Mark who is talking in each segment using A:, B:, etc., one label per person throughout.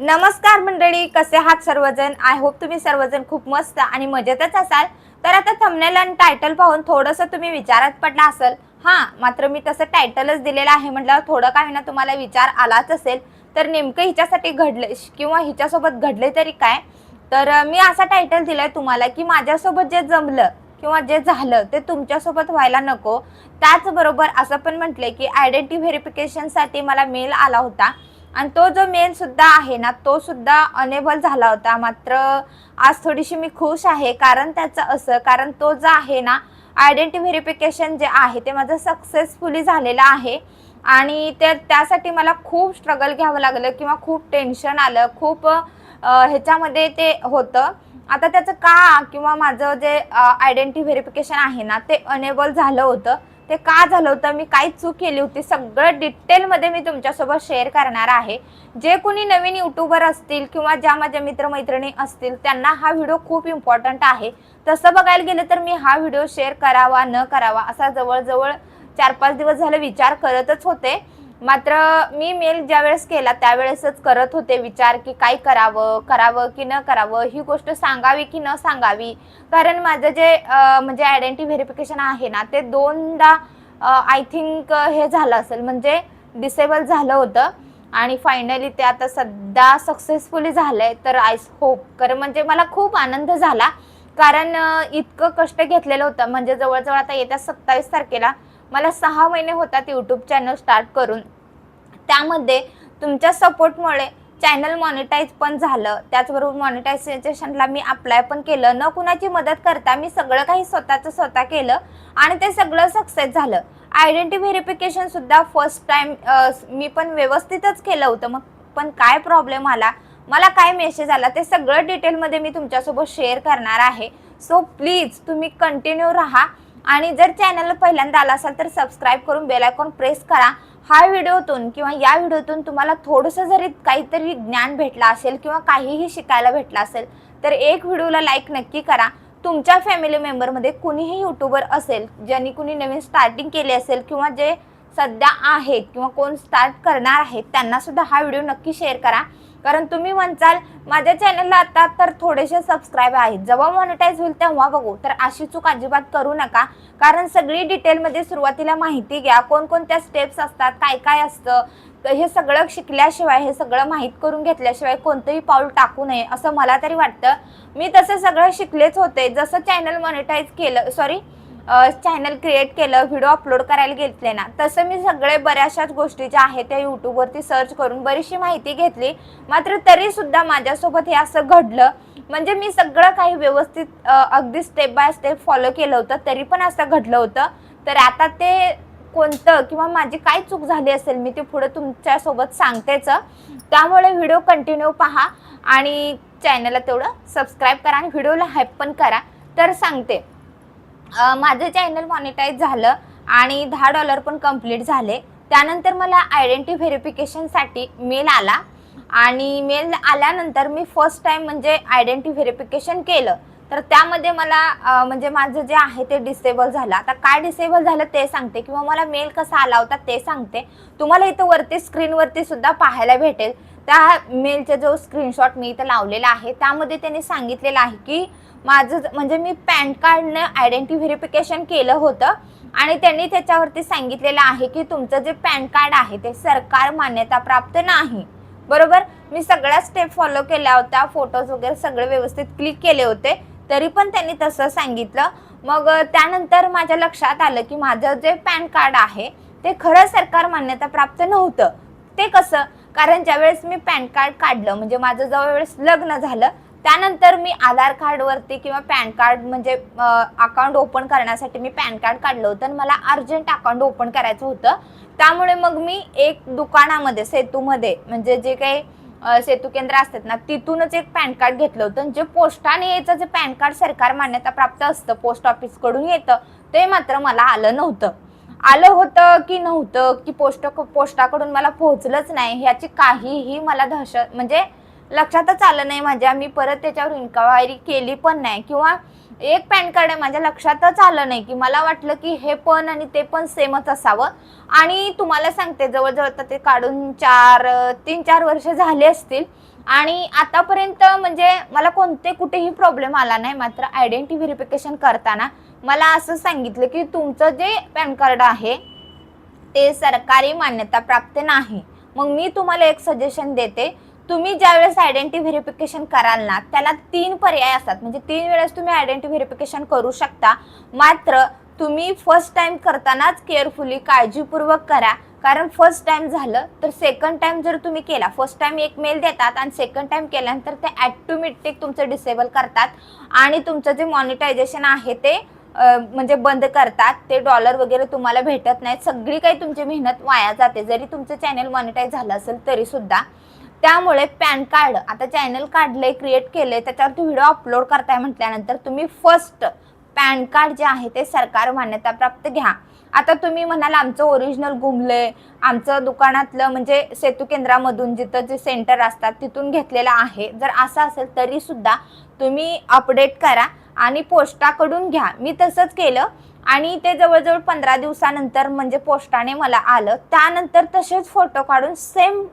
A: नमस्कार मंडळी कसे आहात सर्वजण? आय होप तुम्ही सर्वजण खूप मस्त आणि मजेतच असाल. तर आता थंबनेल आणि टायटल पाहून थोडंसं तुम्ही विचारात पडला असेल. हां मात्र मी तसं टायटलच दिलेलं आहे म्हटल्यावर थोडं काही ना तुम्हाला विचार आलाच असेल. तर नेमकं हिच्यासाठी घडले किंवा हिच्यासोबत घडले तरी काय? तर मी असा टायटल दिलाय तुम्हाला की माझ्यासोबत जे जमलं किंवा जे झालं ते तुमच्यासोबत व्हायला नको. त्याचबरोबर असं पण म्हटलंय की आयडेंटिटी व्हेरिफिकेशनसाठी मला मेल आला होता. आणि तो जो मेल सुद्धा आहे ना तो सुद्धा अनेबल झाला होता. मात्र आज थोडीशी मी खुश आहे. कारण त्याचं असं कारण तो जो आहे ना आयडेंटिटी व्हेरिफिकेशन जे आहे ते माझं सक्सेसफुली झालेलं आहे. आणि ते त्यासाठी मला खूप स्ट्रगल घ्यावं लागलं किंवा खूप टेन्शन आलं खूप ह्याच्यामध्ये ते होतं. आता त्याचं का किंवा माझं जे आयडेंटिटी व्हेरिफिकेशन आहे ना ते अनेबल झालं होतं. ते का झालं होतं? मी काय चूक केली होती? सगळं डिटेलमध्ये मी तुमच्यासोबत शेअर करणार आहे. जे कोणी नवीन युट्यूबर असतील किंवा ज्या माझ्या मित्रमैत्रिणी असतील त्यांना हा व्हिडिओ खूप इम्पॉर्टंट आहे. तसं बघायला गेलं तर मी हा व्हिडिओ शेअर करावा न करावा असा जवळजवळ चार पाच दिवस झाले विचार करतच होते. मात्र मी मेल ज्यावेळेस केला त्यावेळेसच करत होते विचार की काय करावं करावं की न करावं ही गोष्ट सांगावी की न सांगावी. कारण माझं जे म्हणजे आयडेंटिटी व्हेरिफिकेशन आहे ना ते दोनदा आय थिंक हे झालं असेल. म्हणजे डिसेबल झालं होतं आणि फायनली ते आता सध्या सक्सेसफुली झालं आहे तर आय होप कारण म्हणजे मला खूप आनंद झाला. कारण इतकं कष्ट घेतलेलं होतं. म्हणजे जवळजवळ आता येत्या सत्तावीस तारखेला मला सहा महिने होतात यूट्यूब चॅनल स्टार्ट करून. त्यामध्ये तुमच्या सपोर्टमुळे चॅनल मॉनिटाईज पण झालं. त्याचबरोबर मॉनिटायझेशनला मी अप्लाय पण केलं. न कुणाची मदत करता मी सगळं काही स्वतःचं स्वतः केलं आणि ते सगळं सक्सेस झालं. आयडेंटी व्हेरिफिकेशन सुद्धा फर्स्ट टाइम मी पण व्यवस्थितच केलं होतं. मग पण काय प्रॉब्लेम आला? मला काय मेसेज आला? ते सगळं डिटेलमध्ये मी तुमच्यासोबत शेअर करणार आहे. सो प्लीज तुम्ही कंटिन्यू राहा. आणि जर चॅनल पहिल्यांदा आला असाल तर सबस्क्राईब करून बेल आयकॉन प्रेस करा. हा व्हिडिओतून किंवा या व्हिडिओतून तुम्हाला थोडंसं जरी काहीतरी ज्ञान भेटलं असेल किंवा काहीही शिकायला भेटलं असेल तर एक व्हिडिओला लाईक नक्की करा. तुमच्या फॅमिली मेंबरमध्ये कुणीही यूट्यूबर असेल ज्यांनी कुणी नवीन स्टार्टिंग केली असेल किंवा जे सध्या आहेत किंवा कोण स्टार्ट करणार आहेत त्यांना सुद्धा हा व्हिडिओ नक्की शेअर करा. कारण तुम्ही म्हणचाल माझ्या चॅनलला आता तर थोडेसे सबस्क्राईब आहेत. जेव्हा मॉनिटाईज होईल तेव्हा बघू. तर अशी चूक अजिबात करू नका. कारण सगळी डिटेलमध्ये सुरुवातीला माहिती घ्या. कोणकोणत्या स्टेप्स असतात काय काय असतं हे सगळं शिकल्याशिवाय हे सगळं माहीत करून घेतल्याशिवाय कोणतंही पाऊल टाकू नये असं मला तरी वाटतं. मी तसं सगळं शिकलेच होते. जसं चॅनल मॉनिटाईज केलं सॉरी चॅनल क्रिएट केलं व्हिडिओ अपलोड करायला घेतले ना तसं मी सगळे बऱ्याचशाच गोष्टी ज्या आहेत त्या यूट्यूबवरती सर्च करून बरीचशी माहिती घेतली. मात्र तरीसुद्धा माझ्यासोबत हे असं घडलं. म्हणजे मी सगळं काही व्यवस्थित अगदी स्टेप बाय स्टेप फॉलो केलं होतं तरी पण असं घडलं होतं. तर आता ते कोणतं किंवा माझी काय चूक झाली असेल मी ते पुढे तुमच्यासोबत सांगतेच. त्यामुळे व्हिडिओ कंटिन्यू पहा आणि चॅनलला तेवढं सबस्क्राईब करा आणि व्हिडिओला हायप पण करा. तर सांगते. माझं चॅनल मॉनिटाईज झालं आणि दहा डॉलर पण कंप्लीट झाले. त्यानंतर मला आयडेंटिटी व्हेरिफिकेशनसाठी मेल आला. आणि मेल आल्यानंतर मी फर्स्ट टाईम म्हणजे आयडेंटिटी व्हेरिफिकेशन केलं. तर त्यामध्ये मला म्हणजे माझं जे आहे ते डिसेबल झालं. आता काय डिसेबल झालं ते सांगते किंवा मला मेल कसा आला होता ते सांगते. तुम्हाला इथं वरती स्क्रीनवरती सुद्धा पाहायला भेटेल. त्या मेलचा जो स्क्रीनशॉट मी इथं लावलेला आहे त्यामध्ये त्यांनी सांगितलेलं आहे की माझं ज- म्हणजे मी पॅन कार्डनं आयडेंटिटी व्हेरिफिकेशन केलं होतं. आणि त्यांनी त्याच्यावरती सांगितलेलं आहे की तुमचं जे पॅन कार्ड आहे ते सरकार मान्यता प्राप्त नाही. बरोबर? मी सगळ्या स्टेप फॉलो केल्या होत्या. फोटोज वगैरे सगळे व्यवस्थित क्लिक केले होते. तरी पण त्यांनी तसं सांगितलं. मग त्यानंतर माझ्या लक्षात आलं की माझं जे पॅन कार्ड आहे ते खरं सरकार मान्यता प्राप्त नव्हतं. ते कसं? कारण ज्यावेळेस मी पॅन कार्ड काढलं म्हणजे माझं जवळवेळेस लग्न झालं त्यानंतर मी आधार कार्डवरती किंवा पॅन कार्ड म्हणजे अकाउंट ओपन करण्यासाठी मी पॅन कार्ड काढलं होतं आणि मला अर्जंट अकाउंट ओपन करायचं होतं. त्यामुळे मग मी एक दुकानामध्ये सेतूमध्ये म्हणजे जे काही सेतू केंद्र असतात ना तिथूनच एक पॅन कार्ड घेतलं होतं. जे पोस्टाने यायचं जे पॅन कार्ड सरकार मान्यता प्राप्त असतं पोस्ट ऑफिसकडून येतं ते मात्र मला आलं नव्हतं. आलं होतं की नव्हतं की पोस्ट पोस्टाकडून मला पोहोचलंच नाही ह्याची काहीही मला दहशत म्हणजे लक्षातच आलं नाही माझ्या. मी परत त्याच्यावर इन्क्वायरी केली पण नाही. किंवा एक पॅन कार्ड आहे माझ्या लक्षातच आलं नाही की मला वाटलं की हे पण आणि ते पण सेमच असावं. आणि तुम्हाला सांगते जवळजवळ तर ते काढून चार तीन चार वर्ष झाले असतील. आणि आतापर्यंत म्हणजे मला कोणते कुठेही प्रॉब्लेम आला नाही. मात्र आयडेंटिटी व्हेरिफिकेशन करताना मला असं सांगितलं की तुमचं जे पॅन कार्ड आहे ते सरकारी मान्यता प्राप्त नाही. मग मी तुम्हाला एक सजेशन देते. तुम्ही ज्यावेळेस आयडेंटिटी व्हेरिफिकेशन कराल ना त्याला तीन पर्याय असतात. म्हणजे तीन वेळेस तुम्ही आयडेंटिटी व्हेरिफिकेशन करू शकता. मात्र तुम्ही फर्स्ट टाइम करतानाच केअरफुली काळजीपूर्वक करा. कारण फर्स्ट टाइम झालं तर सेकंड टाइम जर तुम्ही केला फर्स्ट टाइम एक मेल देतात आणि सेकंड टाइम केल्यानंतर ते ॲटोमॅटिक तुमचं डिसेबल करतात. आणि तुमचं जे मॉनिटायझेशन आहे ते म्हणजे बंद करतात. ते डॉलर वगैरे तुम्हाला भेटत नाहीत. सगळी काही तुमची मेहनत वाया जाते. जरी तुमचं चॅनल मॉनिटाईज झालं असेल तरी सुद्धा. त्यामुळे पॅन कार्ड आता चॅनल काढलंय क्रिएट केलंय त्याच्यावरती व्हिडिओ अपलोड करताय म्हटल्यानंतर तुम्ही फर्स्ट पॅन कार्ड जे आहे ते सरकार मान्यता प्राप्त घ्या. आता तुम्ही म्हणाल आमचं ओरिजिनल गुमलंय आमचं दुकानातलं म्हणजे सेतू केंद्रामधून जिथं जे सेंटर असतात तिथून घेतलेलं आहे. जर असं असेल तरी सुद्धा तुम्ही अपडेट करा आणि पोस्टाकडून घ्या. मी तसंच केलं आणि ते जवळजवळ पंधरा दिवसानंतर म्हणजे पोस्टाने मला आलं. त्यानंतर तसेच फोटो काढून सेम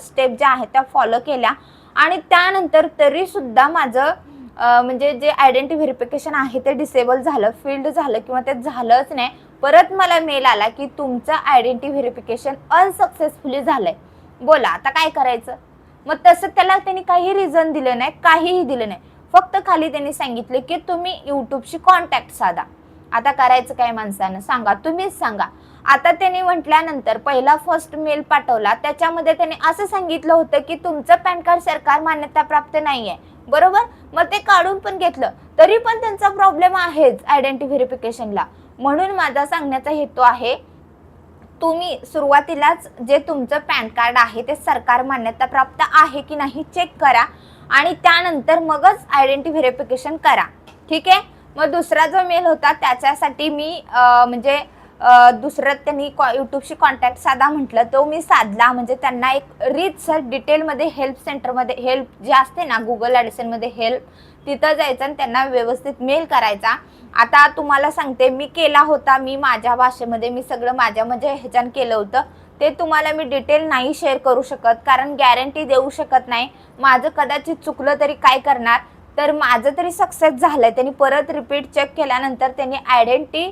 A: स्टेप ज्या आहेत त्या फॉलो केल्या. आणि त्यानंतर तरी सुद्धा माझं म्हणजे जे आयडेंटिटी व्हेरिफिकेशन आहे ते डिसेबल झालं फील्ड झालं किंवा ते झालंच नाही. परत मला मेल आला की तुमचं आयडेंटिटी व्हेरिफिकेशन अनसक्सेसफुली झालंय. बोला आता काय करायचं? मग तसं त्याला त्यांनी काही रिझन दिलं नाही काहीही दिलं नाही. फक्त खाली त्यांनी सांगितले की तुम्ही यूट्यूबशी कॉन्टॅक्ट साधा. आता करायचं काय माणसानं? सांगा तुम्हीच सांगा. आता त्याने म्हटल्यानंतर पहिला फर्स्ट मेल पाठवला त्याच्यामध्ये त्याने असं सांगितलं होतं की तुमचं पॅन कार्ड सरकार मान्यता प्राप्त नाही आहे बरोबर? मग ते काढून पण घेतलं. तरी पण त्यांचा प्रॉब्लेम आहेच आयडेंटिटी व्हेरिफिकेशनला म्हणून माझा सांगण्याचा हेतू आहे तुम्ही सुरुवातीलाच जे तुमचं पॅन कार्ड आहे ते सरकार मान्यता प्राप्त आहे की नाही चेक करा. आणि त्यानंतर मगच आयडेंटिटी व्हेरिफिकेशन करा. ठीक आहे? मग दुसरा जो मेल होता त्याच्यासाठी मी म्हणजे दुसरं त्यांनी कॉ यूट्यूबशी कॉन्टॅक्ट साधा म्हटलं. तो मी साधला. म्हणजे त्यांना एक रीच डिटेलमध्ये हेल्प सेंटरमध्ये हेल्प जे असते ना गुगल ॲडिसनमध्ये हेल्प तिथं जायचं आणि त्यांना व्यवस्थित मेल करायचा. आता तुम्हाला सांगते मी केला होता मी माझ्या भाषेमध्ये मी सगळं माझ्या म्हणजे ह्याच्यानं केलं होतं. ते तुम्हाला मी डिटेल नाही शेअर करू शकत कारण गॅरंटी देऊ शकत नाही. माझं कदाचित चुकलं तरी काय करणार? तर माझं तरी सक्सेस झालंय. त्यांनी परत रिपीट चेक केल्यानंतर त्यांनी आयडेंटिटी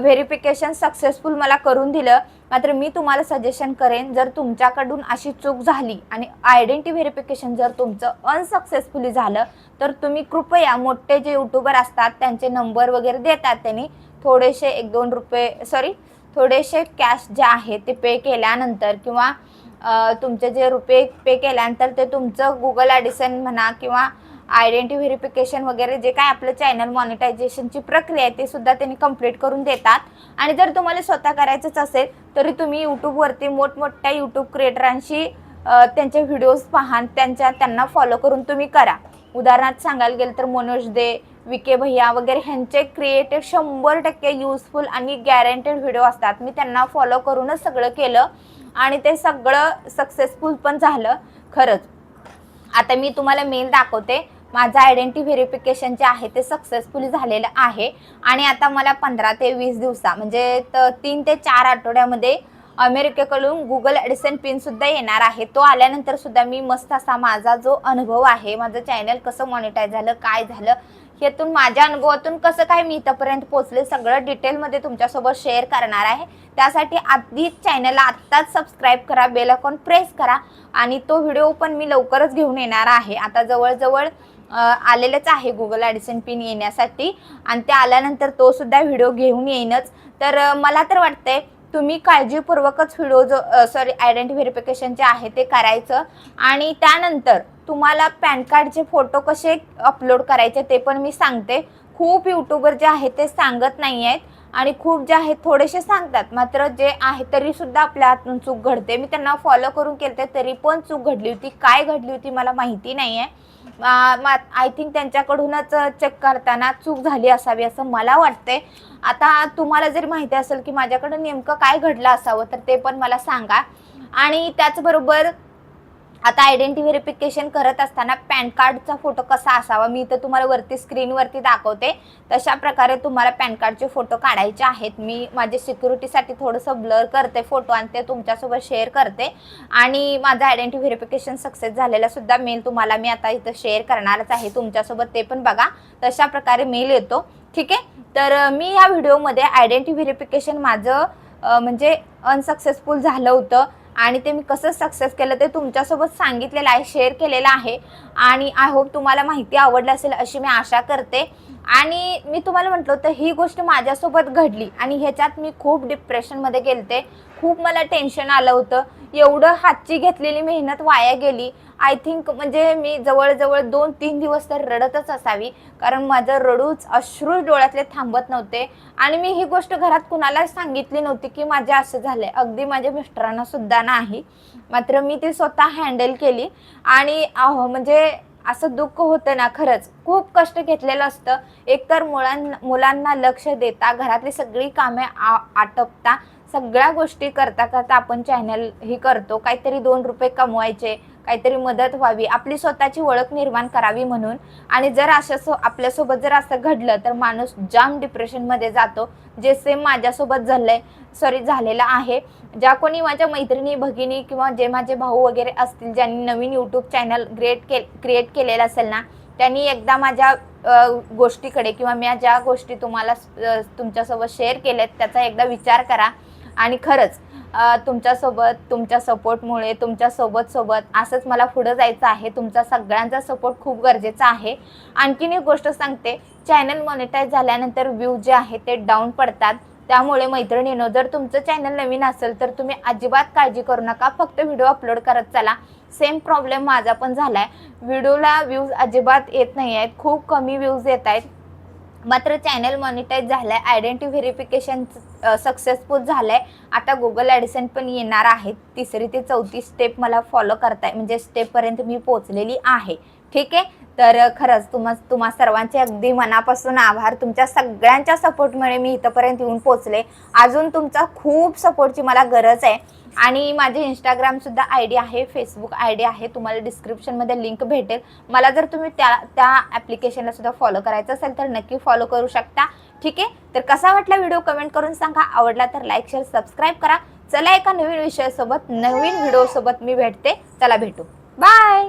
A: व्हेरिफिकेशन सक्सेसफुल मला करून दिलं. मात्र मी तुम्हाला सजेशन करेन जर तुमच्याकडून अशी चूक झाली आणि आयडेंटिटी व्हेरिफिकेशन जर तुमचं अनसक्सेसफुली झालं तर तुम्ही कृपया मोठे जे यूट्यूबर असतात त्यांचे नंबर वगैरे देतात त्यांनी. थोडेसे एक दोन रुपये सॉरी थोडेसे कॅश जे आहे ते पे केल्यानंतर किंवा तुमचे जे रुपये पे केल्यानंतर ते तुमचं गुगल ॲडिसन म्हणा किंवा आयडेंटी व्हेरिफिकेशन वगैरे जे काय आपलं चॅनल मॉनिटायझेशनची प्रक्रिया आहे ते सुद्धा त्यांनी कंप्लीट करून देतात. आणि जर तुम्हाला स्वतः करायचंच असेल तरी तुम्ही यूट्यूबवरती मोठमोठ्या यूट्यूब क्रिएटरांशी त्यांचे व्हिडिओज पहा त्यांच्या त्यांना फॉलो करून तुम्ही करा. उदाहरणार्थ सांगायला गेलं तर मनोज दे विके भैया वगैरे ह्यांचे क्रिएटेड शंभर टक्के युजफुल आणि गॅरंटेड व्हिडिओ असतात. मी त्यांना फॉलो करूनच सगळं केलं आणि ते सगळं सक्सेसफुल पण झालं. खरंच. आता मी तुम्हाला मेल दाखवते. माझं आयडेंटिटी व्हेरिफिकेशन जे आहे ते सक्सेसफुली झालेलं आहे. आणि आता मला पंधरा ते वीस दिवसा म्हणजे त- तीन ते चार आठवड्यामध्ये अमेरिकेकडून गुगल ॲडिसन पिन सुद्धा येणार आहे. तो आल्यानंतर सुद्धा मी मस्त असा माझा जो अनुभव आहे माझं चॅनल कसं मॉनिटाईज झालं काय झालं यातून माझ्या अनुभवातून कसं काय मी इथंपर्यंत पोचले सगळं डिटेलमध्ये तुमच्यासोबत शेअर करणार आहे. त्यासाठी आधीच चॅनलला आत्ताच सबस्क्राईब करा बेल आयकॉन प्रेस करा. आणि तो व्हिडिओ पण मी लवकरच घेऊन येणार आहे. आता जवळजवळ आलेलंच आहे गुगल ॲडिसन पिन येण्यासाठी. आणि ते आल्यानंतर तो सुद्धा व्हिडिओ घेऊन येईनच. तर मला तर वाटतंय तुम्ही काळजीपूर्वकच व्हिडिओ जो सॉरी आयडेंटी व्हेरिफिकेशन जे आहे ते करायचं. आणि त्यानंतर तुम्हाला पॅन कार्डचे फोटो कसे अपलोड करायचे ते पण मी सांगते. खूप यूट्यूबर जे आहेत ते सांगत नाही आहेत. आणि खूप जे आहेत थोडेसे सांगतात. मात्र जे आहे तरीसुद्धा आपल्या हातून चूक घडते. मी त्यांना फॉलो करून केलते तरी पण चूक घडली होती. काय घडली होती मला माहिती नाही आहे आय थिंक त्यांच्याकडूनच चेक करताना चूक झाली असावी असं मला वाटतंय. आता तुम्हाला जर माहिती असेल की माझ्याकडं नेमकं काय घडलं असावं तर ते पण मला सांगा. आणि त्याचबरोबर आता आयडेंटिटी व्हेरिफिकेशन करत असताना पॅन कार्डचा फोटो कसा असावा? मी तर तुम्हाला वरती स्क्रीनवरती दाखवते. तशा प्रकारे तुम्हाला पॅन कार्डचे फोटो काढायचे आहेत. मी माझ्या सिक्युरिटीसाठी थोडंसं ब्लर करते फोटो आणि ते तुमच्यासोबत शेअर करते. आणि माझं आयडेंटिटी व्हेरिफिकेशन सक्सेस झालेला सुद्धा मेल तुम्हाला मी आता इथं शेअर करणारच आहे. तुमच्यासोबत ते पण बघा. तशा प्रकारे मेल येतो. ठीक आहे? तर मी या व्हिडिओमध्ये आयडेंटिटी व्हेरिफिकेशन माझं म्हणजे अनसक्सेसफुल झालं होतं. आणि ते मी कसं सक्सेस केलं ते तुमच्यासोबत सांगितलेलं आहे शेअर केलेलं आहे. आणि आय होप तुम्हाला माहिती आवडलं असेल अशी मी आशा करते. आणि मी तुम्हाला म्हटलं होतं ही गोष्ट माझ्यासोबत घडली आणि ह्याच्यात मी खूप डिप्रेशनमध्ये गेलते. खूप मला टेन्शन आलं होतं. एवढं हातची घेतलेली मेहनत वाया गेली. आय थिंक म्हणजे मी जवळजवळ दोन तीन दिवस तर रडतच असावी कारण माझं रडूच अश्रू डोळ्यातले थांबत नव्हते. आणि मी ही गोष्ट घरात कुणालाच सांगितली नव्हती की माझे असं झालंय. अगदी माझ्या मिस्टरांना सुद्धा नाही. मात्र मी ती स्वतः हँडल केली. आणि अहो, म्हणजे असं दुःख होतं ना खरंच. खूप कष्ट घेतलेलं असतं. एकतर मुलां मुलांना लक्ष देता घरातली सगळी कामे आ आटपता सगळ्या गोष्टी करता करता आपण चॅनल ही करतो. काहीतरी दोन रुपये कमवायचे काहीतरी मदत व्हावी आपली स्वतःची ओळख निर्माण करावी म्हणून. आणि जर असं सो आपल्यासोबत जर असं घडलं तर माणूस जाम डिप्रेशनमध्ये जातो. जे सेम माझ्यासोबत झालंय सॉरी झालेलं आहे. ज्या कोणी माझ्या मैत्रिणी भगिनी किंवा जे माझे भाऊ वगैरे असतील ज्यांनी नवीन यूट्यूब चॅनल क्रिएट के क्रिएट केलेलं असेल ना त्यांनी एकदा माझ्या गोष्टीकडे किंवा मी ज्या गोष्टी तुम्हाला तुमच्यासोबत शेअर केल्यात त्याचा एकदा विचार करा. आणि खरंच तुमच्यासोबत तुमच्या सपोर्टमुळे तुमच्यासोबत सोबत असंच मला पुढं जायचं आहे. तुमचा सगळ्यांचा सपोर्ट खूप गरजेचा आहे. आणखीन एक गोष्ट सांगते. चॅनल मॉनिटाईज झाल्यानंतर व्ह्यू जे आहे ते डाऊन पडतात. त्यामुळे मैत्रिणीनं जर तुमचं चॅनल नवीन असेल तर तुम्ही अजिबात काळजी करू नका. फक्त व्हिडिओ अपलोड करत चला. सेम प्रॉब्लेम माझा पण झाला आहे व्हिडिओला व्ह्यूज अजिबात येत नाही आहेत खूप कमी व्ह्यूज येत आहेत. मात्र चॅनल मॉनिटाईज झालं आहे आयडेंटी व्हेरिफिकेशन सक्सेसफुल झालंय. आता गुगल ॲडिसन पण येणार आहेत तिसरी ते चौथी स्टेप मला फॉलो करताय. म्हणजे स्टेपपर्यंत मी पोहोचलेली आहे. ठीक आहे? तर खरंच तुम्हा तुम्हा सर्वांचे अगदी मनापासून आभार. तुमच्या सगळ्यांच्या सपोर्टमुळे मी इथंपर्यंत येऊन पोचले अजून तुमचा खूप सपोर्टची मला गरज आहे. आणि माझे इंस्टाग्रामसुद्धा आय डी आहे फेसबुक आय डी आहे. तुम्हाला डिस्क्रिप्शनमध्ये लिंक भेटेल. मला जर तुम्ही त्या त्या ॲप्लिकेशनला सुद्धा फॉलो करायचं असेल तर नक्की फॉलो करू शकता. ठीक आहे? तर कसा वाटला व्हिडिओ कमेंट करून सांगा. आवडला तर लाईक शेअर सबस्क्राईब करा. चला एका नवीन विषयासोबत नवीन व्हिडिओसोबत मी भेटते. चला भेटू. बाय